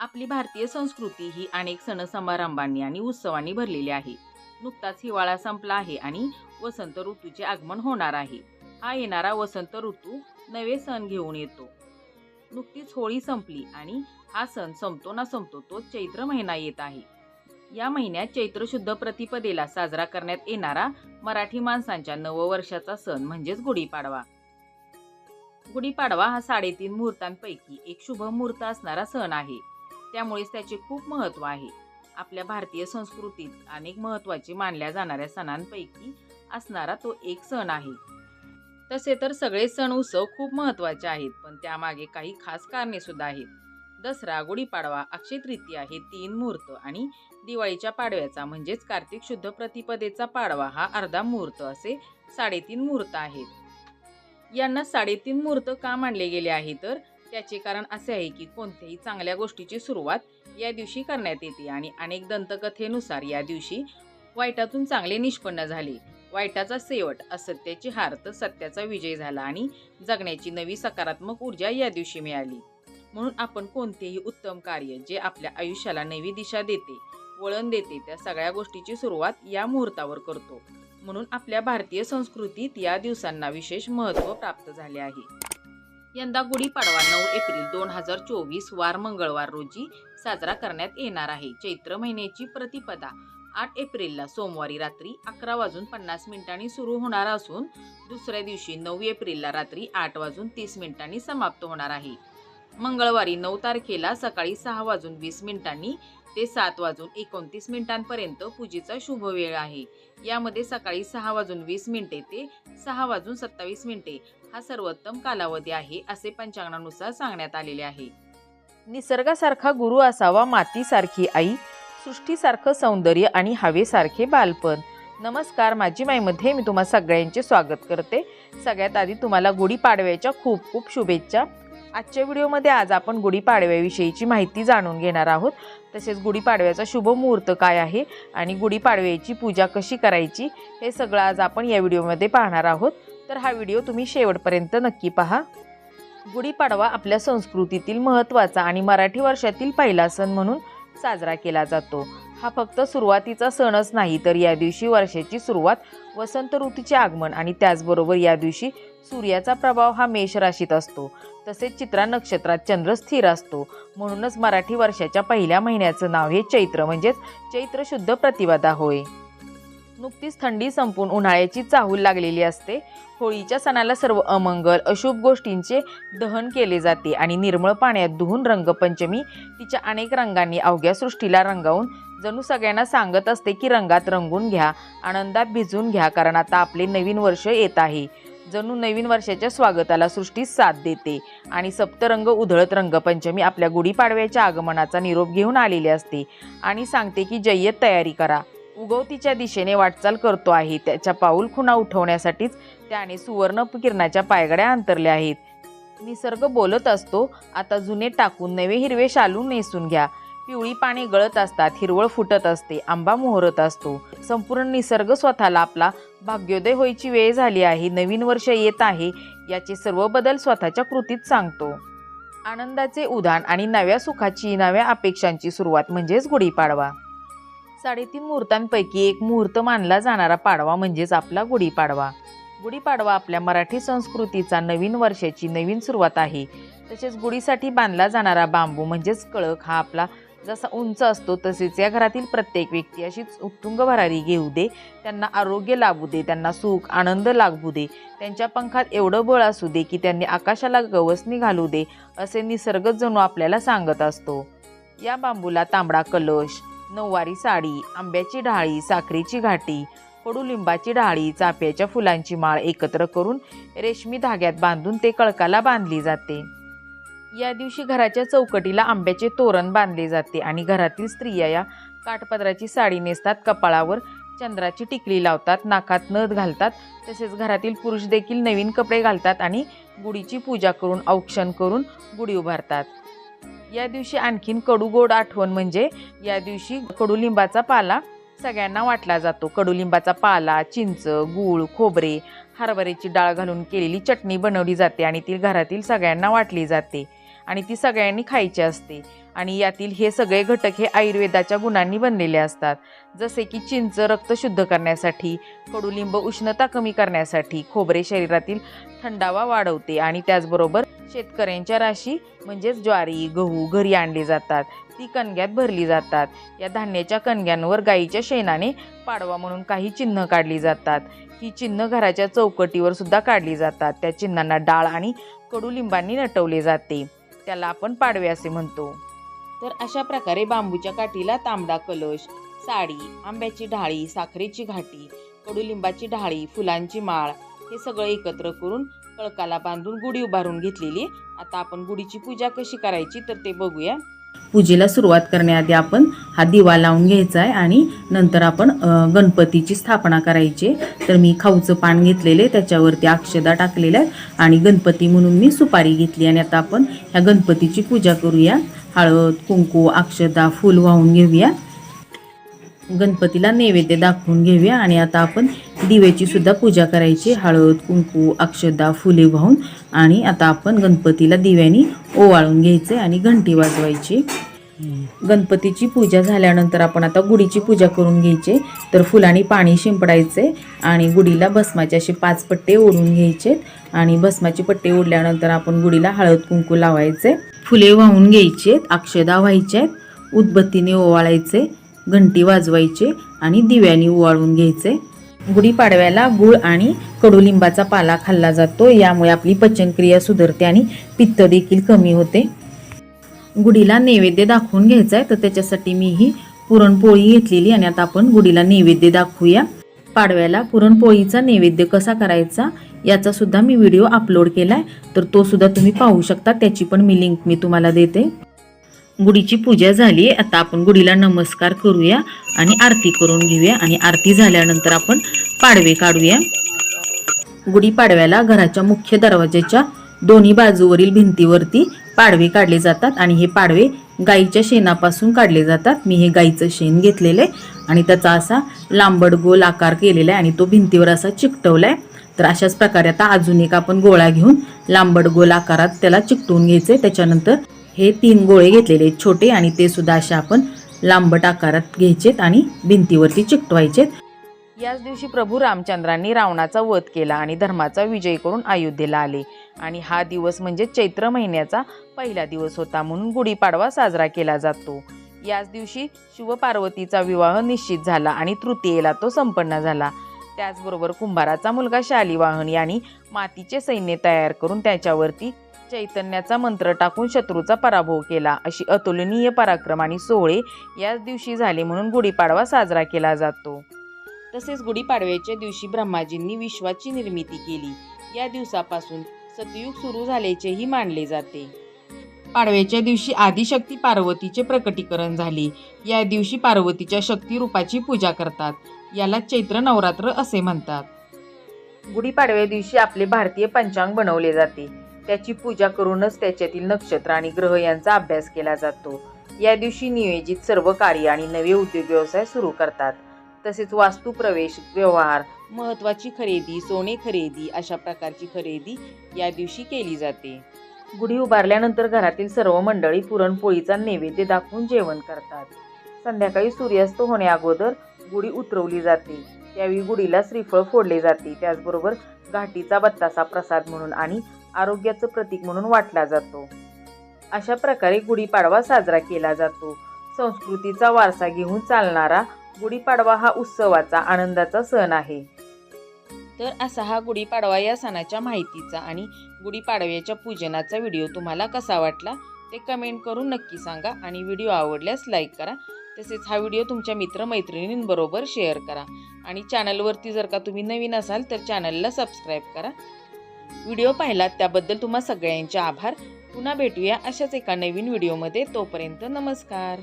आपली भारतीय संस्कृती ही अनेक सण समारंभांनी आणि उत्सवांनी भरलेली आहे. नुकताच हिवाळा संपला आहे आणि वसंत ऋतूचे आगमन होणार आहे. हा येणारा वसंत ऋतू नवे सण घेऊन येतो. नुकतीच होळी संपली आणि हा सण संपतो ना संपतो तो चैत्र महिना येत आहे. या महिन्यात चैत्र शुद्ध प्रतिपदेला साजरा करण्यात येणारा मराठी माणसांच्या नववर्षाचा सण म्हणजेच गुढीपाडवा. गुढीपाडवा हा साडेतीन मुहूर्तांपैकी एक शुभ मुहूर्त असणारा सण आहे. त्यामुळेच त्याचे खूप महत्त्व आहे. आपल्या भारतीय संस्कृतीत अनेक महत्त्वाचे मानल्या जाणाऱ्या सणांपैकी असणारा तो एक सण आहे. तसे तर सगळे सण उत्सव खूप महत्त्वाचे आहेत पण त्यामागे काही खास कारणे सुद्धा आहेत. दसरा गुढीपाडवा अक्षय तृतीया हे तीन मुहूर्त आणि दिवाळीच्या पाडव्याचा म्हणजेच कार्तिक शुद्ध प्रतिपदेचा पाडवा हा अर्धा मुहूर्त असे साडेतीन मुहूर्त आहेत. यांना साडेतीन मुहूर्त का मानले गेले आहे तर त्याचे कारण असे आहे की कोणत्याही चांगल्या गोष्टीची सुरुवात या दिवशी करण्यात येते आणि अनेक दंतकथेनुसार या दिवशी वाईटातून चांगले निष्पन्न झाले. वाईटाचा शेवट असत्याची हार तर सत्याचा विजय झाला आणि जगण्याची नवी सकारात्मक ऊर्जा या दिवशी मिळाली. म्हणून आपण कोणतेही उत्तम कार्य जे आपल्या आयुष्याला नवी दिशा देते वळण देते त्या सगळ्या गोष्टीची सुरुवात या मुहूर्तावर करतो. म्हणून आपल्या भारतीय संस्कृतीत या दिवसांना विशेष महत्त्व प्राप्त झाले आहे. यंदा गुढीपाडवा नऊ एप्रिल दोन हजार चोवीस वार मंगळवार रोजी साजरा करण्यात येणार आहे. चैत्र महिन्याची प्रतिपदा. आठ एप्रिलला सोमवारी रात्री अकरा वाजून पन्नास मिनिटांनी सुरू होणार असून दुसऱ्या दिवशी नऊ एप्रिलला रात्री आठ वाजून तीस मिनिटांनी समाप्त होणार आहे. मंगळवारी नऊ तारखेला सकाळी सहा वाजून वीस मिनिटांनी ते सात वाजून एकोणतीस मिनिटांपर्यंत पूजेचा शुभ वेळ आहे. यामध्ये सकाळी सहा वाजून वीस मिनिटे ते सहा वाजून सत्तावीस मिनिटे हा सर्वोत्तम कालावधी आहे असे पंचांगणानुसार सांगण्यात आलेले आहे. निसर्गासारखा गुरु असावा मातीसारखी आई सृष्टीसारखं सौंदर्य आणि हवेसारखे बालपण. नमस्कार माझी माईमध्ये मी तुम्हा सगळ्यांचे स्वागत करते. सगळ्यात आधी तुम्हाला गुढीपाडव्याच्या खूप खूप शुभेच्छा. आजच्या व्हिडिओमध्ये आज आपण गुढीपाडव्याविषयीची माहिती जाणून घेणार आहोत. तसेच गुढीपाडव्याचा शुभ मुहूर्त काय आहे आणि गुढीपाडव्याची पूजा कशी करायची हे सगळं आज आपण या व्हिडिओमध्ये पाहणार आहोत. तर हा व्हिडिओ तुम्ही शेवटपर्यंत नक्की पहा. गुढीपाडवा आपल्या संस्कृतीतील महत्त्वाचा आणि मराठी वर्षातील पहिला सण म्हणून साजरा केला जातो. हा फक्त सुरुवातीचा सणच नाही तर या दिवशी वर्षाची सुरुवात वसंत ऋतूचे आगमन आणि त्याचबरोबर या दिवशी सूर्याचा प्रभाव हा मेष राशीत असतो. तसेच चित्रा नक्षत्रात चंद्र स्थिर असतो. म्हणूनच मराठी वर्षाच्या पहिल्या महिन्याचं नाव हे चैत्र म्हणजेच चैत्र शुद्ध प्रतिवादा होय. नुकतीच थंडी संपून उन्हाळ्याची चाहूल लागलेली असते. होळीच्या सणाला सर्व अमंगल अशुभ गोष्टींचे दहन केले जाते आणि निर्मळ पाण्यात धुवून रंगपंचमी तिच्या अनेक रंगांनी अवघ्या सृष्टीला रंगावून जणू सगळ्यांना सांगत असते की रंगात रंगून घ्या आनंदात भिजून घ्या कारण आता आपले नवीन वर्ष येत आहे. जणू नवीन वर्षाच्या स्वागताला सृष्टी साथ देते आणि सप्तरंग उधळत रंगपंचमी आपल्या गुढीपाडव्याच्या आगमनाचा निरोप घेऊन आलेली असते आणि सांगते की जय्यत तयारी करा. उगवतीच्या दिशेने वाटचाल करतो आहे. त्याच्या पाऊल खुणा उठवण्यासाठीच त्याने सुवर्ण किरणाच्या पायगड्या अंतरल्या आहेत. निसर्ग बोलत असतो आता जुने टाकून नवे हिरवे शालू नेसून घ्या. पिवळी पाने गळत असतात हिरवळ फुटत असते आंबा मोहरत असतो. संपूर्ण निसर्ग स्वतःला आपला भाग्योदय होईची वेळ झाली आहे नवीन वर्ष येत आहे याचे सर्व बदल स्वतःच्या कृतीत सांगतो. आनंदाचे उदान आणि नव्या सुखाची नव्या अपेक्षांची सुरुवात म्हणजेच गुढीपाडवा. साडेतीन मुहूर्तांपैकी एक मुहूर्त मानला जाणारा पाडवा म्हणजेच आपला गुढीपाडवा. गुढीपाडवा आपल्या मराठी संस्कृतीचा नवीन वर्षाची नवीन सुरुवात आहे. तसेच गुढीसाठी बांधला जाणारा बांबू म्हणजेच कळक हा आपला जसा उंच असतो तसेच या घरातील प्रत्येक व्यक्ती अशीच उत्तुंग भरारी घेऊ दे त्यांना आरोग्य लाभू दे त्यांना सुख आनंद लागू दे त्यांच्या पंखात एवढं बळ असू दे की त्यांनी आकाशाला गवसणी घालू दे असे निसर्ग जणू आपल्याला सांगत असतो. या बांबूला तांबडा कलश नऊवारी साडी आंब्याची ढाळी साखरेची घाटी कडुलिंबाची ढाळी चाफ्याच्या फुलांची माळ एकत्र करून रेशमी धाग्यात बांधून ते कळकाला बांधली जाते. या दिवशी घराच्या चौकटीला आंब्याचे तोरण बांधले जाते आणि घरातील स्त्रिया या काठपदराची साडी नेसतात कपाळावर चंद्राची टिकली लावतात नाकात नथ घालतात तसेच घरातील पुरुष देखील नवीन कपडे घालतात आणि गुढीची पूजा करून औक्षण करून गुढी उभारतात. या दिवशी आणखीन कडूगोड आठवण म्हणजे या दिवशी कडुलिंबाचा पाला सगळ्यांना वाटला जातो. कडुलिंबाचा पाला चिंच गूळ खोबरे हरभऱ्याची डाळ घालून केलेली चटणी बनवली जाते आणि ती घरातील सगळ्यांना वाटली जाते आणि ती सगळ्यांनी खायची असते. आणि यातील हे सगळे घटक हे आयुर्वेदाच्या गुणांनी बनलेले असतात. जसे की चिंच रक्त शुद्ध करण्यासाठी कडुलिंब उष्णता कमी करण्यासाठी खोबरे शरीरातील थंडावा वाढवते आणि त्याचबरोबर शेतकऱ्यांच्या राशी म्हणजेच ज्वारी गहू घरी आणले जातात. ती कणग्यात भरली जातात. या धान्याच्या कणग्यांवर गाईच्या शेणाने पाडवा म्हणून काही चिन्ह काढली जातात. ही चिन्ह घराच्या चौकटीवर सुद्धा काढली जातात. त्या चिन्हांना डाळ आणि कडुलिंबांनी नटवले जाते. त्याला आपण पाडवे असे म्हणतो. तर अशा प्रकारे बांबूच्या काठीला तांबडा कलश साडी आंब्याची ढाळी साखरेची घाटी कडुलिंबाची ढाळी फुलांची माळ हे सगळं एकत्र करून कळकाला बांधून गुढी उभारून घेतलेली. आता आपण गुढीची पूजा कशी करायची तर ते बघूया. पूजेला सुरुवात करण्याआधी आपण हा दिवा लावून घ्यायचा आहे आणि नंतर आपण गणपतीची स्थापना करायची तर मी खाऊचं पान घेतलेले त्याच्यावरती अक्षदा टाकलेल्या आहेत आणि गणपती म्हणून मी सुपारी घेतली आणि आता आपण ह्या गणपतीची पूजा करूया. हळद कुंकू अक्षदा फूल वाहून घेऊया. गणपतीला नैवेद्य दाखवून घेऊया आणि आता आपण दिव्याची सुद्धा पूजा करायची. हळद कुंकू अक्षदा फुले वाहून आणि आता आपण गणपतीला दिव्यानी ओवाळून घ्यायचे आणि घंटी वाजवायची. गणपतीची पूजा झाल्यानंतर आपण आता गुढीची पूजा करून घ्यायचे. तर फुलांनी पाणी शिंपडायचे आणि गुढीला भस्माचे असे पाच पट्टे ओढून घ्यायचे आणि भस्माचे पट्टे ओढल्यानंतर आपण गुढीला हळद कुंकू लावायचे. फुले वाहून घ्यायचे अक्षदा व्हायचे उदबत्तीने ओवाळायचे घंटी वाजवायचे आणि दिव्याने ओवाळून घ्यायचे. गुढीपाडव्याला गुळ आणि कडुलिंबाचा पाला खाल्ला जातो. यामुळे आपली पचनक्रिया सुधारते आणि पित्त देखील कमी होते. गुढीला नैवेद्य दाखवून घ्यायचा आहे तर त्याच्यासाठी मी ही पुरणपोळी घेतलेली आणि आता आपण गुढीला नैवेद्य दाखवूया. पाडव्याला पुरणपोळीचा नैवेद्य कसा करायचा याचा सुद्धा मी व्हिडिओ अपलोड केला आहे तर तो सुद्धा तुम्ही पाहू शकता. त्याची पण मी लिंक मी तुम्हाला देते. गुढीची पूजा झाली आता आपण गुढीला नमस्कार करूया आणि आरती करून घेऊया. आणि आरती झाल्यानंतर आपण पाडवे काढूया. गुढी पाडव्याला घराच्या मुख्य दरवाजाच्या दोन्ही बाजूवरील भिंतीवरती पाडवे काढले जातात आणि हे पाडवे गाईच्या शेणापासून काढले जातात. मी हे गाईचं शेण घेतलेलं आहे आणि त्याचा असा लांबड गोल आकार केलेला आहे आणि तो भिंतीवर असा चिकटवला आहे तर अशाच प्रकारे आता अजून एक आपण गोळा घेऊन लांबड गोल आकारात त्याला चिकटवून घ्यायचे त्याच्यानंतर हे तीन गोळे घेतलेले छोटे आणि ते सुद्धा असे आपण लांबट आकारात घ्यायचेत आणि भिंतीवरती चिकटवायचेत. याच दिवशी प्रभू रामचंद्रांनी रावणाचा वध केला आणि धर्माचा विजय करून अयोध्येला आले. आणि हा दिवस म्हणजे चैत्र महिन्याचा पहिला दिवस होता म्हणून गुढीपाडवा साजरा केला जातो. याच दिवशी शिवपार्वतीचा विवाह निश्चित झाला आणि तृतीयेला तो संपन्न झाला. त्याचबरोबर कुंभाराचा मुलगा शालिवाहन यांनी मातीचे सैन्य तयार करून त्याच्यावरती चैतन्याचा मंत्र टाकून शत्रूचा पराभव केला. अशी अतुलनीय पराक्रम आणि सोहळे याच दिवशी झाले म्हणून गुढीपाडवा साजरा केला जातो. तसेच गुढीपाडव्याच्या दिवशी ब्रह्माजींनी विश्वाची निर्मिती केली. या दिवसापासून सतयुग सुरू झाल्याचेही मानले जाते. पाडव्याच्या दिवशी आदिशक्ती पार्वतीचे प्रकटीकरण झाले. या दिवशी पार्वतीच्या शक्ती रूपाची पूजा करतात. याला चैत्र नवरात्र असे म्हणतात. गुढीपाडव्या दिवशी आपले भारतीय पंचांग बनवले जाते. त्याची पूजा करूनच त्याच्यातील नक्षत्र आणि ग्रह यांचा अभ्यास केला जातो. या दिवशी नियोजित सर्व कार्य आणि नवे उद्योग व्यवसाय सुरू करतात. तसेच वास्तुप्रवेश व्यवहार महत्त्वाची खरेदी सोने खरेदी अशा प्रकारची खरेदी या दिवशी केली जाते. गुढी उभारल्यानंतर घरातील सर्व मंडळी पुरणपोळीचा नैवेद्य दाखवून जेवण करतात. संध्याकाळी सूर्यास्त होण्याअगोदर गुढी उतरवली जाते. त्यावेळी गुढीला श्रीफळ फोडले जाते. त्याचबरोबर घाटीचा बत्तासा प्रसाद म्हणून आणि आरोग्याचं प्रतीक म्हणून वाटला जातो. अशा प्रकारे गुढीपाडवा साजरा केला जातो. संस्कृतीचा वारसा घेऊन चालणारा गुढीपाडवा हा उत्सवाचा आनंदाचा सण आहे. तर असा हा गुढीपाडवा या सणाच्या माहितीचा आणि गुढीपाडव्याच्या पूजनाचा व्हिडिओ तुम्हाला कसा वाटला ते कमेंट करून नक्की सांगा आणि व्हिडिओ आवडल्यास लाईक करा. तसेच हा व्हिडिओ तुमच्या मित्रमैत्रिणींबरोबर शेअर करा. आणि चॅनलवरती जर का तुम्ही नवीन असाल तर चॅनलला सबस्क्राईब करा. व्हिडिओ पाहिलात त्याबद्दल तुम्हा सगळ्यांचे आभार. पुन्हा भेटूया अशाच एका नवीन व्हिडिओमध्ये. तोपर्यंत नमस्कार.